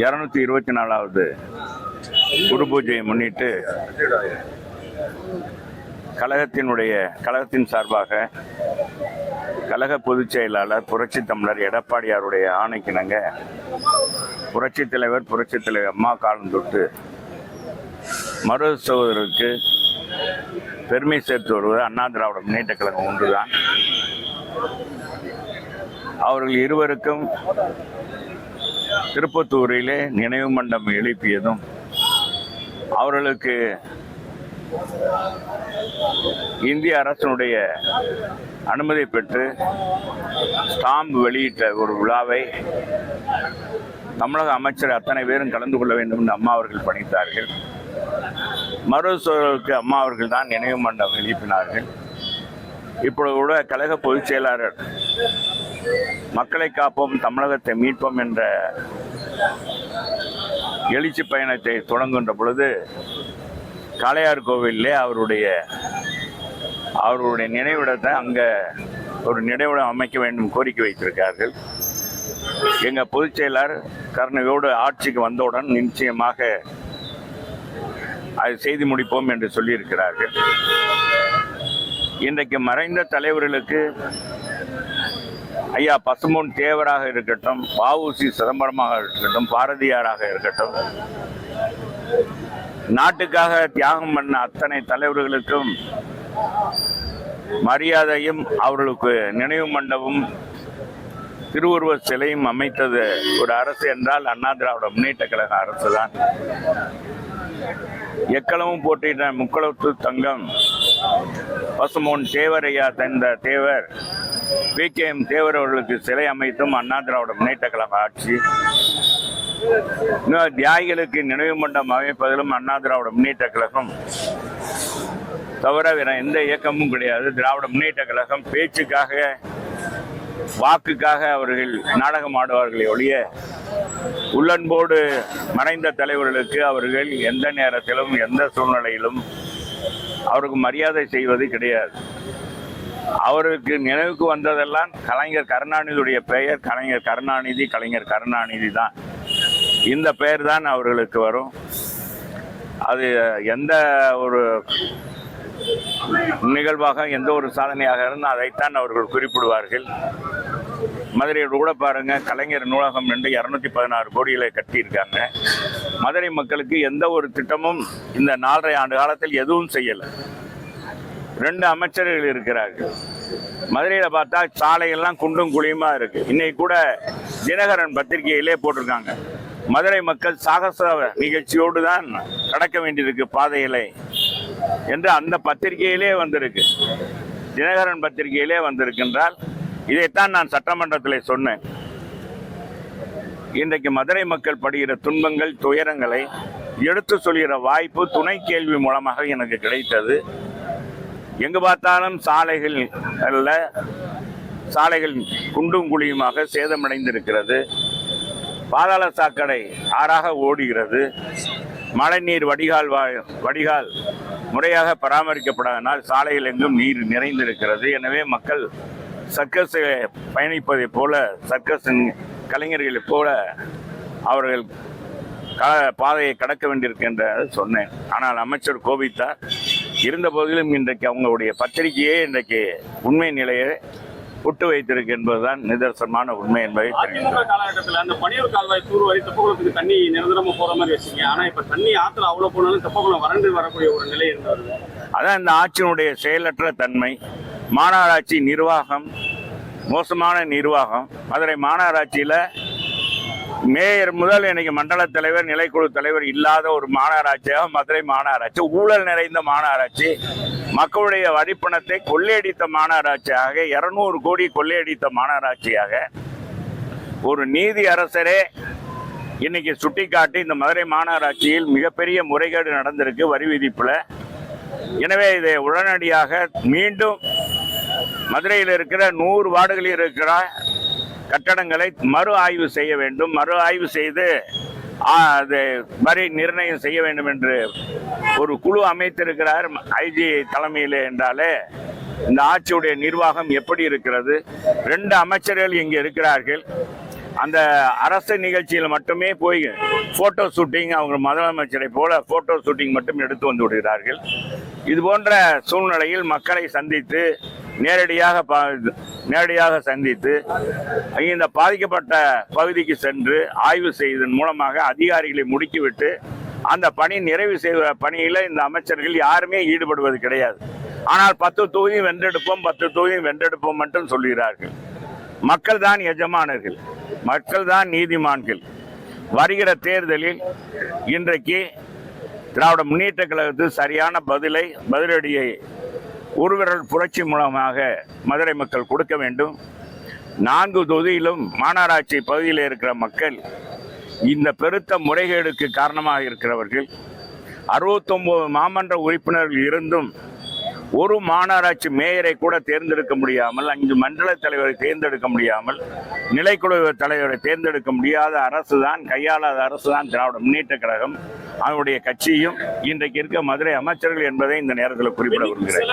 இரநூத்தி இருபத்தி நாலாவது குரு பூஜையை முன்னிட்டு கழகத்தினுடைய கழகத்தின் சார்பாக கழக பொதுச் செயலாளர் புரட்சி தமிழர் எடப்பாடியாருடைய ஆணைக்கிணங்க புரட்சி தலைவர் புரட்சி தலைவர் அம்மா காலம் தொட்டு சகோதரருக்கு பெருமை சேர்த்து வருவது அண்ணா திராவிட முன்னேற்ற கழகம் ஒன்றுதான். அவர்கள் இருவருக்கும் திருப்பத்தூரிலே நினைவு மண்டபம் எழுப்பியதும் அவர்களுக்கு இந்திய அரசினுடைய அனுமதி பெற்று ஸ்டாம்ப் வெளியிட்ட ஒரு விழாவை தமிழக அமைச்சர் அத்தனை பேரும் கலந்து கொள்ள வேண்டும் என்று அம்மா அவர்கள் பணித்தார்கள். மருத்துவர்களுக்கு அம்மா அவர்கள் தான் நினைவு மண்டபம் எழுப்பினார்கள். இப்பொழுது கூட கழக பொதுச் செயலாளர் மக்களை காப்போம் தமிழகத்தை மீட்போம் என்ற எழுச்சி பயணத்தை தொடங்குகின்ற பொழுது காளையார் கோவிலே அவருடைய அவருடைய நினைவிடத்தை அங்கே ஒரு நினைவிடம் அமைக்க வேண்டும் கோரிக்கை வைத்திருக்கார்கள் எங்கள் பொதுச் செயலர் கருணையோடு ஆட்சிக்கு வந்தவுடன் நிச்சயமாக அதை செய்து முடிப்போம் என்று சொல்லியிருக்கிறார்கள். இன்றைக்கு மறைந்த தலைவர்களுக்கு ஐயா பசும்பொன் தேவராக இருக்கட்டும் வஉசி சிதம்பரமாக இருக்கட்டும் பாரதியாராக இருக்கட்டும் நாட்டுக்காக தியாகம் பண்ண அத்தனை தலைவர்களுக்கும் மரியாதையும் அவர்களுக்கு நினைவு மண்டபம் திருவுருவ சிலையும் அமைத்தது ஒரு அரசு என்றால் அண்ணா திராவிட முன்னேற்ற கழக அரசு தான் எக்களமும் போட்டியிட்ட முக்களத்து தங்கம் பசுமோன் தேவரையா தந்த Thevar. P K M Thevar அவர்களுக்கு சிலை அமைத்தும் அண்ணா திராவிட முன்னேற்ற கழக ஆட்சி. தியாகிகளுக்கு நினைவு மண்டபம் அமைப்பதிலும் அண்ணா திராவிட முன்னேற்ற கழகம் தவிர வேற எந்த இயக்கமும் கிடையாது. திராவிட முன்னேற்ற கழகம் பேச்சுக்காக வாக்குக்காக அவர்கள் நாடகம் ஆடுவார்களே ஒழிய உள்ளன்போடு மறைந்த தலைவர்களுக்கு அவர்கள் எந்த நேரத்திலும் எந்த சூழ்நிலையிலும் அவருக்கு மரியாதை செய்வது கிடையாது. அவருக்கு நினைவுக்கு வந்ததெல்லாம் கலைஞர் கருணாநிதியுடைய பெயர். கலைஞர் கருணாநிதி கலைஞர் கருணாநிதி தான். இந்த பெயர் தான் அவர்களுக்கு வரும். அது எந்த ஒரு நிகழ்வாக எந்த ஒரு சாதனையாக இருந்தால் அதைத்தான் அவர்கள் குறிப்பிடுவார்கள். மதுரையில் கூட பாருங்க கலைஞர் நூலகம் என்று இரநூத்தி பதினாறு கோடிகளை கட்டியிருக்காங்க. மதுரை மக்களுக்கு எந்த ஒரு திட்டமும் இந்த நாலரை ஆண்டு காலத்தில் எதுவும் செய்யலை. ரெண்டு அமைச்சர்கள் இருக்கிறார்கள். மதுரையில் பார்த்தா சாலையெல்லாம் குண்டும் குழியுமா இருக்கு. இன்னைக்கு கூட தினகரன் பத்திரிகையிலே போட்டிருக்காங்க. மதுரை மக்கள் சாகச நிகழ்ச்சியோடு தான் கடக்க வேண்டியிருக்கு பாதைகளை என்று அந்த பத்திரிகையிலே வந்திருக்கு. தினகரன் பத்திரிகையிலே வந்திருக்கின்றால் இதைத்தான் நான் சட்டமன்றத்தில் சொன்னேன். இன்றைக்கு மதுரை மக்கள் படுகிற துன்பங்கள் துயரங்களை எடுத்து சொல்கிற வாய்ப்பு துணை கேள்வி மூலமாக எனக்கு கிடைத்தது. எங்கு பார்த்தாலும் சாலைகள் அல்ல. சாலைகள் குண்டும் குழியுமாக சேதமடைந்திருக்கிறது. பாதாள சாக்கடை ஆறாக ஓடுகிறது. மழைநீர் வடிகால் வடிகால் முறையாக பராமரிக்கப்படாதனால் சாலையில் எங்கும் நீர் நிறைந்திருக்கிறது. எனவே மக்கள் சர்க்கஸ் பயணிப்பதைப் போல சர்க்கஸ் கலைஞர்களைப் போல அவர்கள் க- பாதையை கடக்க வேண்டியிருக்கின்ற சொன்னேன். ஆனால் அமைச்சர் கோபித்தார் இருந்த போதிலும் இன்றைக்கு அவங்களுடைய பத்திரிகையே இன்றைக்கு உண்மை நிலையை விட்டு வைத்திருக்கு என்பதுதான் நிதர்சனமான உண்மை என்பதை அதிமுக காலகட்டத்தில் அந்த பனியூர் கால்வாய் தூர் வரை தெப்பகுளத்துக்கு தண்ணி நிரந்தரமா போற மாதிரி வச்சீங்க ஆனா இப்ப தண்ணி ஆத்துல அவ்வளவு போனாலும் தெப்பகுளம் வறண்டு வரக்கூடிய ஒரு நிலை இருந்தது அதான் இந்த ஆட்சியினுடைய செயலற்ற தன்மை. மாநகராட்சி நிர்வாகம் மோசமான நிர்வாகம். மதுரை மாநகராட்சியில் மேயர் முதல் இன்னைக்கு மண்டல தலைவர் நிலைக்குழு தலைவர் இல்லாத ஒரு மாநகராட்சியாக மதுரை மாநகராட்சி ஊழல் நிறைந்த மாநகராட்சி மக்களுடைய வரிப்பணத்தை கொள்ளையடித்த மாநகராட்சியாக இருநூறு கோடி கொள்ளையடித்த மாநகராட்சியாக ஒரு நீதி அரசரே இன்னைக்கு சுட்டிக்காட்டி இந்த மதுரை மாநகராட்சியில் மிகப்பெரிய முறைகேடு நடந்திருக்கு வரி விதிப்புல. எனவே இதை உடனடியாக மீண்டும் மதுரையில் இருக்கிற நூறு வார்டுகளில் இருக்கிற கட்டடங்களை மறு ஆய்வு செய்ய வேண்டும். மறு ஆய்வு செய்து அது வரி நிர்ணயம் செய்ய வேண்டும் என்று ஒரு குழு அமைத்திருக்கிறார் ஐஜி தலைமையில் என்றாலே இந்த ஆட்சியுடைய நிர்வாகம் எப்படி இருக்கிறது? ரெண்டு அமைச்சர்கள் இங்கே இருக்கிறார்கள். அந்த அரசு நிகழ்ச்சியில் மட்டுமே போய் போட்டோ ஷூட்டிங் அவங்க முதலமைச்சரை போல போட்டோ ஷூட்டிங் மட்டும் எடுத்து வந்து விடுகிறார்கள். இது போன்ற சூழ்நிலையில் மக்களை சந்தித்து நேரடியாக பா- நேரடியாக சந்தித்து இந்த பாதிக்கப்பட்ட பகுதிக்கு சென்று ஆய்வு செய்வதன் மூலமாக அதிகாரிகளை முடுக்கிவிட்டு அந்த பணி நிறைவு செய்வ பணியில் இந்த அமைச்சர்கள் யாருமே ஈடுபடுவது கிடையாது. ஆனால் பத்து தொகுதியும் வென்றெடுப்போம் பத்து தொகுதியும் வென்றெடுப்போம் மட்டும் சொல்கிறார்கள். மக்கள் தான் எஜமானர்கள் மக்கள் தான் நீதிமான்கள். வருகிற தேர்தலில் இன்றைக்கு திராவிட முன்னேற்ற கழகத்தில் சரியான பதிலை பதிலடியை ஒருவிரல் புரட்சி மூலமாக மதுரை மக்கள் கொடுக்க வேண்டும். நான்கு தொகுதியிலும் மாநகராட்சி பகுதியில் இருக்கிற மக்கள் இந்த பெருத்த முறைகேடுக்கு காரணமாக இருக்கிறவர்கள். அறுபத்தொன்பது மாமன்ற உறுப்பினர்கள் இருந்தும் ஒரு மாநகராட்சி மேயரை கூட தேர்ந்தெடுக்க முடியாமல் அஞ்சு மண்டல தலைவரை தேர்ந்தெடுக்க முடியாமல் நிலைக்குழு தலைவரை தேர்ந்தெடுக்க முடியாத அரசு தான் கையாளாத அரசு தான் திராவிட முன்னேற்ற கழகம். அவருடைய கட்சியும் இன்றைக்கு இருக்க மதுரை அமைச்சர்கள் என்பதை இந்த நேரத்தில் குறிப்பிட விரும்புகிறேன்.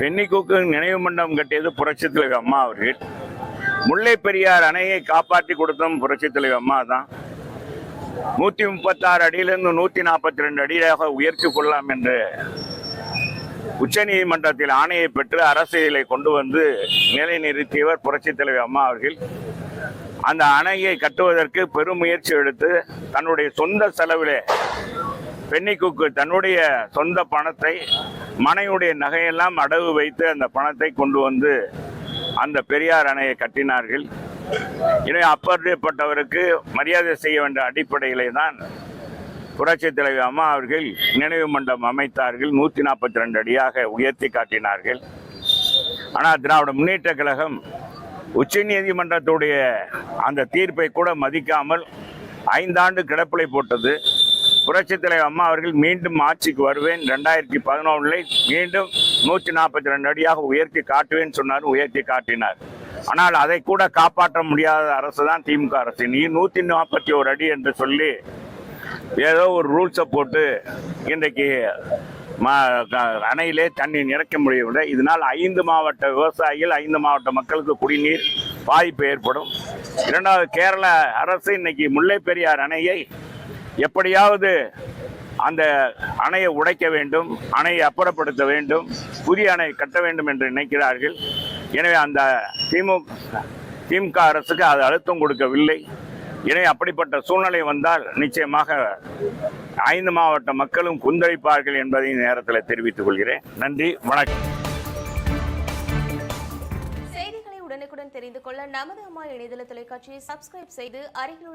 பென்னிக்கூக்கு நினைவு மண்டபம் கட்டியது புரட்சித் தலைவர் அம்மா அவர்கள். முல்லை பெரியார் அணையை காப்பாற்றி கொடுத்ததும் புரட்சித் தலைவர் அம்மா தான் நூற்றி முப்பத்தாறு அடியிலிருந்து நூற்றி நாற்பத்தி ரெண்டு அடியாக உயர்த்தி கொள்ளலாம் என்று உச்சநீதிமன்றத்தில் ஆணையை பெற்று அரசியலை கொண்டு வந்து நிலைநிறுத்தியவர் புரட்சித் தலைவர் அம்மா அவர்கள் அந்த அணையை கட்டுவதற்கு பெரும் முயற்சி எடுத்து தன்னுடைய சொந்த செலவிலே பெண்ணிக்குக்கு தன்னுடைய சொந்த பணத்தை மனையுடைய நகையெல்லாம் அடகு வைத்து அந்த பணத்தை கொண்டு வந்து அந்த பெரியார் அணையை கட்டினார்கள். எனவே அப்பேற்பட்டவருக்கு மரியாதை செய்ய வேண்டிய அடிப்படையிலே தான் புரட்சித் தலைவர் அம்மா அவர்கள் நினைவு மண்டபம் அமைத்தார்கள். நூற்றி நாற்பத்தி ரெண்டு அடியாக உயர்த்தி காட்டினார்கள். ஆனால் திராவிட முன்னேற்ற கழகம் உச்ச நீதிமன்றத்துடைய அந்த தீர்ப்பை கூட மதிக்காமல் ஐந்தாண்டு கிடப்பிலை போட்டது. புரட்சித் தலைவர் அம்மா அவர்கள் மீண்டும் ஆட்சிக்கு வருவேன். ரெண்டாயிரத்தி பதினொன்றில் மீண்டும் நூற்றி நாற்பத்தி ரெண்டு அடியாக உயர்த்தி காட்டுவேன் சொன்னார் உயர்த்தி காட்டினார். ஆனால் அதை கூட காப்பாற்ற முடியாத அரசு தான் திமுக அரசு. நீ நூற்றி நாற்பத்தி ஒரு அடி என்று சொல்லி ஏதோ ஒரு ரூல்ஸை போட்டு இன்றைக்கு அணையிலே தண்ணி நிறைக்க முடியவில்லை. இதனால் ஐந்து மாவட்ட விவசாயிகள் ஐந்து மாவட்ட மக்களுக்கு குடிநீர் பாதிப்பு ஏற்படும். இரண்டாவது கேரள அரசு இன்னைக்கு முல்லை பெரியார் அணையை எப்படியாவது அந்த அணையை உடைக்க வேண்டும் அணையை அப்புறப்படுத்த வேண்டும் புதிய அணை கட்ட வேண்டும் என்று நினைக்கிறார்கள். எனவே அந்த திமுக திமுக அரசுக்கு அது அழுத்தம் கொடுக்கவில்லை. எனவே அப்படிப்பட்ட சூழ்நிலை வந்தால் நிச்சயமாக ஐந்து மாவட்ட மக்களும் குந்தளிப்பார்கள் என்பதை நேரத்தில் தெரிவித்துக் கொள்கிறேன். நன்றி வணக்கம். செய்திகளை உடனுக்குடன் தெரிந்து கொள்ள நமது அம்மா இணையதள தொலைக்காட்சியை சப்ஸ்கிரைப் செய்து அருகில்